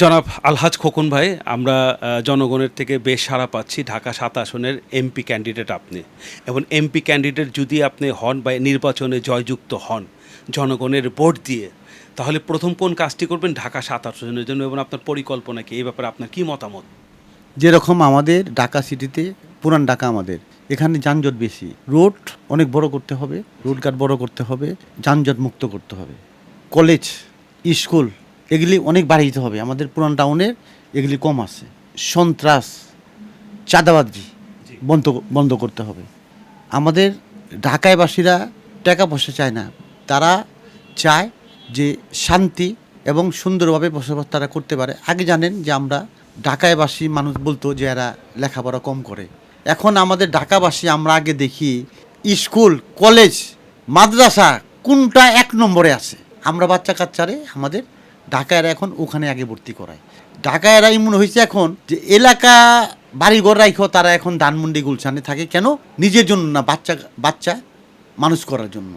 জনাব আলহাজ খোকন ভাই, আমরা জনগণের থেকে বেশ সাড়া পাচ্ছি ঢাকা সাত আসনের এমপি ক্যান্ডিডেট আপনি। এবং এমপি ক্যান্ডিডেট যদি আপনি হন বা নির্বাচনে জয়যুক্ত হন, জনগণের ভোট দিয়ে, তাহলে প্রথম কোন কাজটি করবেন ঢাকা সাত আসনের জন্য এবং আপনার পরিকল্পনা কি? এই ব্যাপারে আপনার কী মতামত? যেরকম আমাদের ঢাকা সিটিতে, পুরান ঢাকা আমাদের এখানে যানজট বেশি। রোড অনেক বড় করতে হবে রোডঘাট বড় করতে হবে যানজট মুক্ত করতে হবে। কলেজ স্কুল এগুলি অনেক বাড়িয়ে দিতে হবে। আমাদের পুরান টাউনের এগুলি কম আছে। সন্ত্রাস চাঁদাবাজি বন্ধ বন্ধ করতে হবে। আমাদের ঢাকায়বাসীরা টাকা পয়সা চায় না। তারা চায় যে শান্তি এবং সুন্দরভাবে বসবাস তারা করতে পারে। আগে জানেন যে আমরা ঢাকায়বাসী মানুষ বলতো যে এরা লেখাপড়া কম করে। এখন আমাদের ঢাকাবাসী আমরা আগে দেখি স্কুল কলেজ মাদ্রাসা কোনটা এক নম্বরে আছে? আমরা বাচ্চা কাচ্চারে আমাদের ঢাকায়রা এখন ওখানে আগে ভর্তি করায় ঢাকায়রা এমন হয়েছে এখন যে এলাকা বাড়িঘর রাইখো তারা এখন ধানমন্ডি গুলশানে থাকে। কেন? নিজের জন্য না বাচ্চা বাচ্চা মানুষ করার জন্য।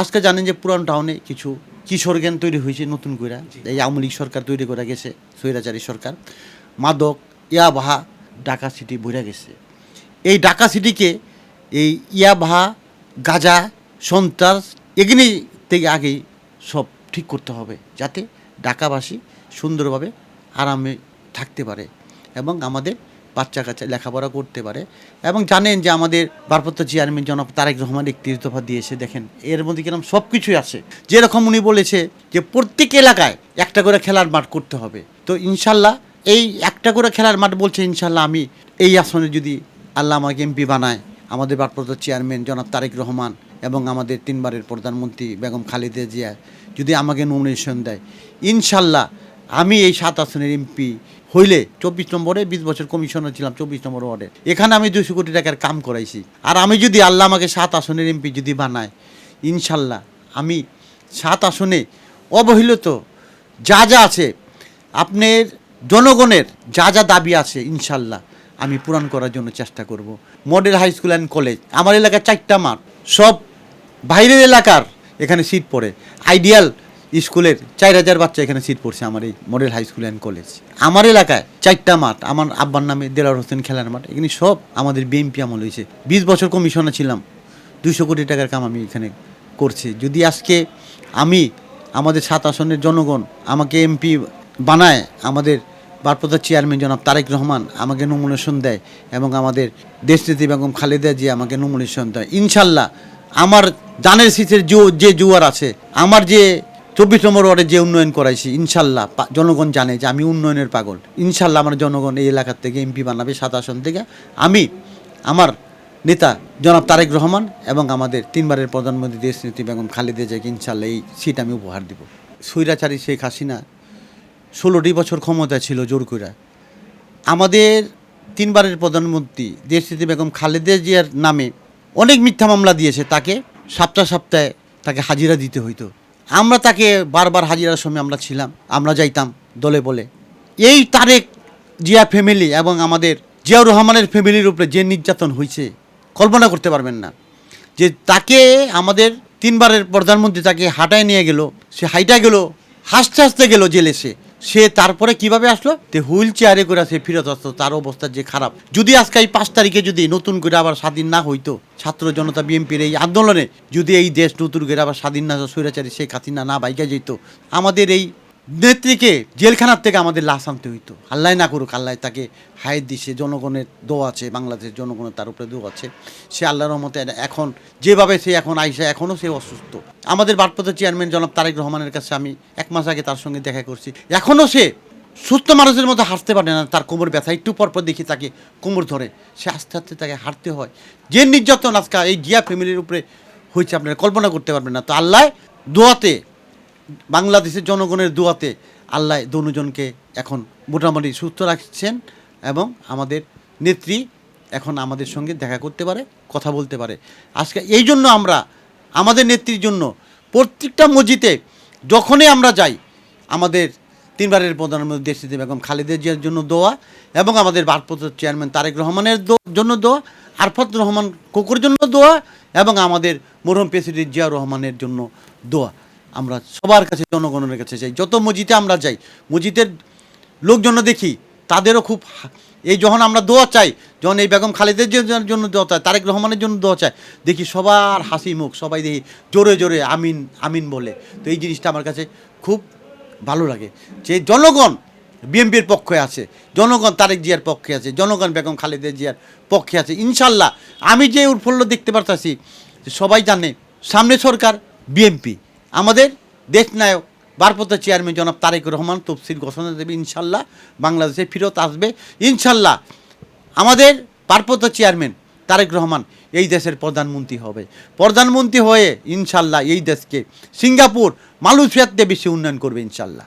আজকে জানেন যে পুরান টাউনে কিছু কিশোর জ্ঞান তৈরি হয়েছে নতুন করে এই আওয়ামী লীগ সরকার তৈরি করে গেছে স্বৈরাচারী সরকার। মাদক ইয়াবাহা ঢাকা সিটি বইরা গেছে। এই ঢাকা সিটিকে এই ইয়াবাহা গাজা, সন্ত্রাস এগুলি থেকে আগেই সব ঠিক করতে হবে যাতে ঢাকাবাসী সুন্দরভাবে আরামে থাকতে পারে এবং আমাদের বাচ্চা কাচ্চা লেখাপড়া করতে পারে এবং জানেন যে আমাদের ভারপ্রাপ্ত চেয়ারম্যান জনাব তারেক রহমান একত্রিশ দফা দিয়েছে, দেখেন, এর মধ্যে কীরকম সব কিছুই আছে। যেরকম উনি বলেছে যে প্রত্যেক এলাকায় একটা করে খেলার মাঠ করতে হবে। তো ইনশাল্লাহ এই একটা করে খেলার মাঠ বলছে, ইনশাল্লাহ আমি এই আসনে যদি আল্লাহ আমাকে এমপি বানায়। আমাদের ভারপ্রাপ্ত চেয়ারম্যান জনাব তারেক রহমান এবং আমাদের তিনবারের প্রধানমন্ত্রী বেগম খালেদা জিয়া যদি আমাকে নমিনেশন দেয়। ইনশাল্লাহ আমি এই সাত আসনের এমপি হইলে চব্বিশ নম্বরে বিশ বছর কমিশনার ছিলাম, চব্বিশ নম্বর ওয়ার্ডে। এখানে আমি দুশো কোটি টাকার কাম করাইছি। আর আমি যদি আল্লাহ আমাকে সাত আসনের এমপি যদি বানায়, ইনশাল্লাহ আমি সাত আসনে অবহেলিত যা যা আছে, আপনার জনগণের যা যা দাবি আছে, ইনশাল্লাহ আমি পূরণ করার জন্য চেষ্টা করব। Model high school and college, আমার এলাকায় চারটা মাঠ, সব বাইরের এলাকার এখানে সিট পড়ে। আইডিয়াল স্কুলের চার হাজার বাচ্চা এখানে সিট পড়ছে আমার এই model high school and college. আমার এলাকায় চারটা মাঠ, আমার আব্বার নামে দেলার হোসেন খেলার মাঠ, এখানে সব আমাদের বিএমপি আমল হয়েছে। বিশ বছর কমিশনে ছিলাম দুশো কোটি টাকার কাম আমি এখানে করছি। যদি আজকে আমি আমাদের সাত আসনের জনগণ আমাকে এমপি বানায়, আমাদের ভারপ্রাপ্ত চেয়ারম্যান জনাব তারেক রহমান আমাকে নমিনেশন দেয় এবং আমাদের দেশনীতি বেগম খালেদা জি আমাকে নমিনেশন দেয়। ইনশাল্লাহ আমার দানের শীতের যে জুয়ার আছে, আমার যে চব্বিশ নম্বর ওয়ার্ডে যে উন্নয়ন করাইছি, ইনশাল্লাহ জনগণ জানে যে আমি উন্নয়নের পাগল। ইনশাল্লাহ আমার জনগণ এই এলাকার থেকে এমপি বানাবে সাত আসন থেকে। আমি আমার নেতা জনাব তারেক রহমান এবং আমাদের তিনবারের প্রধানমন্ত্রী দেশনীতি বেগম খালেদা জিয়াকে ইনশাল্লাহ এই সিট আমি উপহার দিব। স্বৈরাচারী শেখ হাসিনা ষোলোটি বছর ক্ষমতা ছিল জোর কইরা। আমাদের তিনবারের প্রধানমন্ত্রী দেশনীতি বেগম খালেদা জিয়ার নামে অনেক মিথ্যা মামলা দিয়েছে, তাকে সপ্তাহ সপ্তাহে তাকে হাজিরা দিতে হইতো। আমরা তাকে বারবার হাজিরার সময় আমরা ছিলাম, আমরা যাইতাম দলে বলে। এই তারেক জিয়া ফ্যামিলি এবং আমাদের জিয়াউর রহমানের ফ্যামিলির উপরে যে নির্যাতন হয়েছে কল্পনা করতে পারবেন না। যে তাকে আমাদের তিনবারের প্রধানমন্ত্রী তাকে হাঁটায় নিয়ে গেল, সে হাইটা গেল, হাসতে হাসতে গেল জেলে সে। সে তারপরে কীভাবে আসলো? তে হুইল চেয়ারে করে সে ফিরত আসতো, তার অবস্থা যে খারাপ। যদি আজকে এই পাঁচ তারিখে যদি নতুন করে আবার স্বাধীন না হইতো, ছাত্র জনতা বিএনপির এই আন্দোলনে, যদি এই দেশ নতুন করে আবার স্বাধীন না স্বৈরাচারী শেখ হাসিনা না বাইকা যেত আমাদের এই নেত্রীকে জেলখানার থেকে আমাদের লাশ আনতে হইতো। আল্লাহ না করুক, আল্লাহ তাকে হায়ের দিছে জনগণের দোয়া আছে, বাংলাদেশের জনগণের তার উপরে দো আছে। সে আল্লাহর রহমতে এখন যেভাবে সে এখন আইসা এখনও সে অসুস্থ। আমাদের ভারপ্রাপ্ত চেয়ারম্যান জনাব তারেক রহমানের কাছে আমি এক মাস আগে তার সঙ্গে দেখা করছি। এখনও সে সুস্থ মানুষের মতো হাঁটতে পারে না, তার কোমর ব্যথা, একটু পরপর দেখি তাকে কোমর ধরে, সে আস্তে আস্তে তাকে হাঁটতে হয়। যে নির্যাতন আজকে এই জিয়া ফ্যামিলির উপরে হয়েছে, আপনারা কল্পনা করতে পারবেন না। তো আল্লাহ দোয়াতে বাংলাদেশের জনগণের দোয়াতে আল্লাহ দনুজনকে এখন মোটামুটি সুস্থ রাখছেন এবং আমাদের নেত্রী এখন আমাদের সঙ্গে দেখা করতে পারে, কথা বলতে পারে। আজকে এই জন্য আমরা, আমাদের নেত্রীর জন্য প্রত্যেকটা মসজিদে যখনই আমরা যাই, আমাদের তিনবারের প্রধানমন্ত্রী দেশনীতি বেগম খালেদা জিয়ার জন্য দোয়া এবং আমাদের ভারপ্রাপ্ত চেয়ারম্যান তারেক রহমানের জন্য দোয়া, আরফাত রহমান কোকুর জন্য দোয়া এবং আমাদের মরহম প্রেসিডেন্ট জিয়া রহমানের জন্য দোয়া। আমরা সবার কাছে, জনগণের কাছে যাই। যত মসজিদে আমরা যাই, মসজিদের লোকজন দেখি, তাদেরও খুব এই যখন আমরা দোয়া চাই, যখন এই বেগম খালেদের জন্য দোয়া চাই, তারেক রহমানের জন্য দোয়া চাই, দেখি সবার হাসি মুখ, সবাই দেখি জোরে জোরে আমিন আমিন বলে। তো এই জিনিসটা আমার কাছে খুব ভালো লাগে। যে জনগণ বিএনপির পক্ষে আছে, জনগণ তারেক জিয়ার পক্ষে আছে, জনগণ বেগম খালেদা জিয়ার পক্ষে আছে, ইনশাল্লাহ। আমি যে উৎফুল্ল দেখতে পারতাছি, সবাই জানে, সামনে সরকার বিএনপি। আমাদের দেশনায়ক, ভারপ্রাপ্ত চেয়ারম্যান জনাব তারেক রহমান তফসিল ঘোষণা দেবে, ইনশাল্লাহ বাংলাদেশে ফিরত আসবে। ইনশাল্লাহ আমাদের ভারপ্রাপ্ত চেয়ারম্যান তারেক রহমান এই দেশের প্রধানমন্ত্রী হবে। প্রধানমন্ত্রী হয়ে ইনশাল্লাহ এই দেশকে, সিঙ্গাপুর, মালয়েশিয়াতে বেশি উন্নয়ন করবে ইনশাল্লাহ।